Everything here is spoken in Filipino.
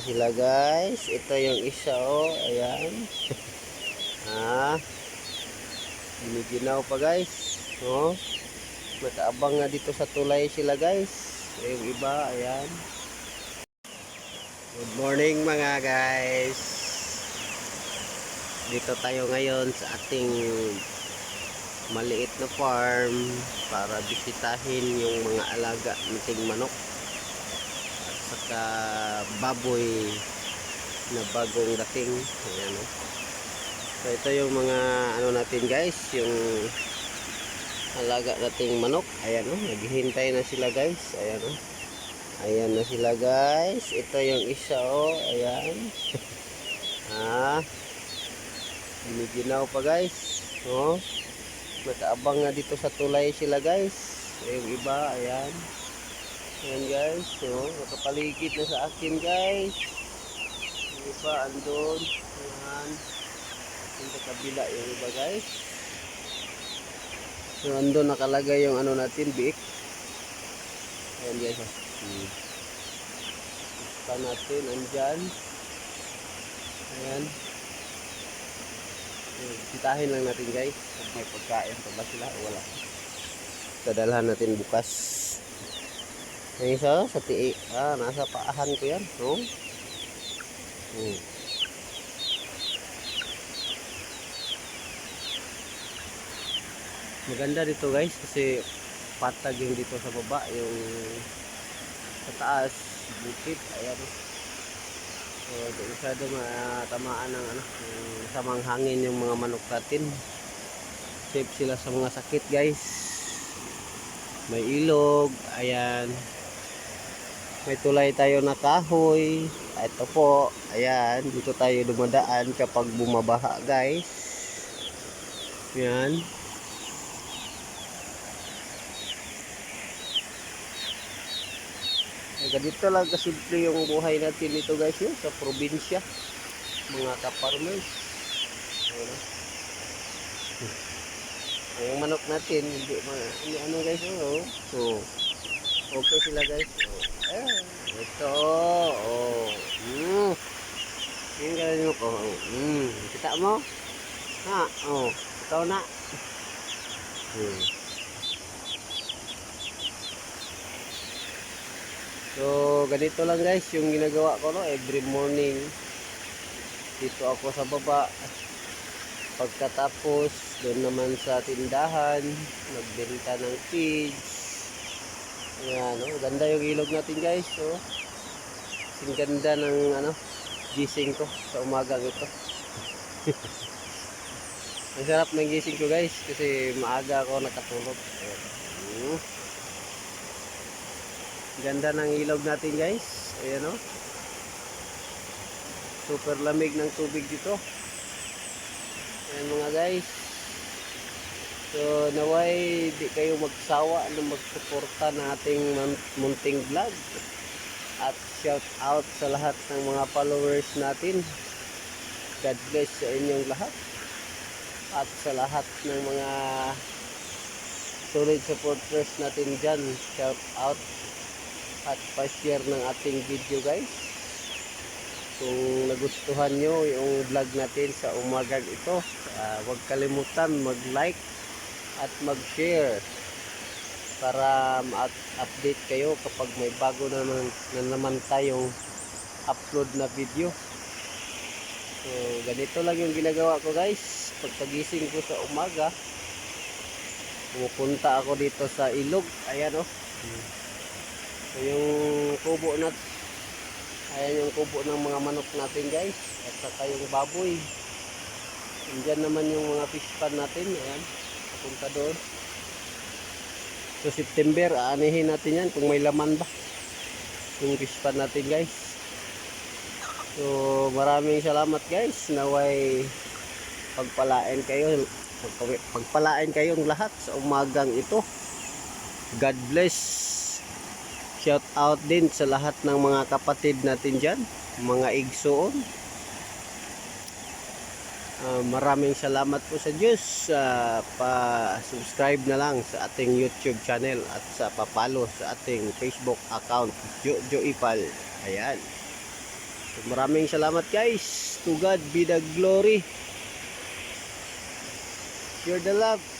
sila guys. Ito yung isa oh. Ayan. ha. Giniginaw pa guys. Oh. Nakaabang nga dito sa tulay sila guys. Yung iba, ayan. Good morning mga guys. Dito tayo ngayon sa ating maliit na farm para bisitahin yung mga alaga nating manok saka baboy na bagong dating. Ayan o so ito yung mga ano natin guys yung alaga nating manok. Ayan o naghihintay na sila guys. Ayan o ayan na sila guys. Ito yung isa o ayan. Ah. Giniginaw pa guys. Oh. Nakaabang nga dito sa tulay sila guys. Yung iba ayan ayan guys so nakapaligid na sa akin guys yung iba andun ayan yung sa kabila yung iba guys so andun nakalagay yung ano natin biik ayan guys oh. hmm. pa natin andyan ayan Sitahin lang natin guys. May pagkain pa ba sila wala. Dadalhan natin bukas. Yung isa sa tii. Ah, nasa paahan ko yan. No? Hmm. Maganda dito guys kasi patag yung dito sa baba yung sa taas bukit ayan So, masyado matamaan ng ano, samang hangin yung mga manok natin. Safe sila sa mga sakit, guys. May ilog, ayan. May tulay tayo na kahoy. Ito po, ayan, dito tayo dumadaan kapag bumabaha, guys. Ayan. Ganito lang kasimple yung buhay natin dito guys yun, sa probinsya. Mga ka-farmers. Ayan. Yung manok natin, hindi, ano guys, oh. So, okay sila guys. Oh. Ito, oh. Mm. Yung gawin mo ko. Mm. Kita mo? Ha, oh. Ikaw na. Hmm. So, ganito lang guys yung ginagawa ko no every morning. Dito ako sa baba. Pagkatapos, doon naman sa tindahan, nagbenta ng feeds. Ayan, no? ganda yung ilog natin guys. So, ang ganda ng ano, gising ko sa umagang ito. ang sarap ng gising ko guys kasi maaga ako nakatulog. Ayan. Hmm. Ganda ng ilog natin guys. Ayan o. Super lamig ng tubig dito. Ayan mga guys. So naway di kayo magsawa na magsuporta ng ating mun- munting vlog. At shout out sa lahat ng mga followers natin. God bless sa inyong lahat. At sa lahat ng mga solid supporters natin dyan. Shout out at pa-share ng ating video guys kung nagustuhan nyo yung vlog natin sa umagang ito uh, huwag kalimutan mag like at mag share para ma-update kayo kapag may bago na naman, na naman tayong upload na video. So ganito lang yung ginagawa ko guys. Pagkagising ko sa umaga pumupunta ako dito sa ilog. Ayan oh. So, yung kubo nat ayan yung kubo ng mga manok natin guys. At saka yung baboy. Indiyan naman yung mga fish pan natin. Ayan papunta doon. So September aanihin natin yan kung may laman ba. Yung pan natin guys. So maraming salamat guys. Naway pagpalain kayo. Pagpa- pagpalain kayong lahat sa umagang ito. God bless. Shout out din sa lahat ng mga kapatid natin dyan, mga igsoon. Ah, maraming salamat po sa Diyos. Ah, pa-subscribe na lang sa ating YouTube channel at sa papalo sa ating Facebook account, Jo Joipal. Ayan. So, maraming salamat guys. To God be the glory. Share the love.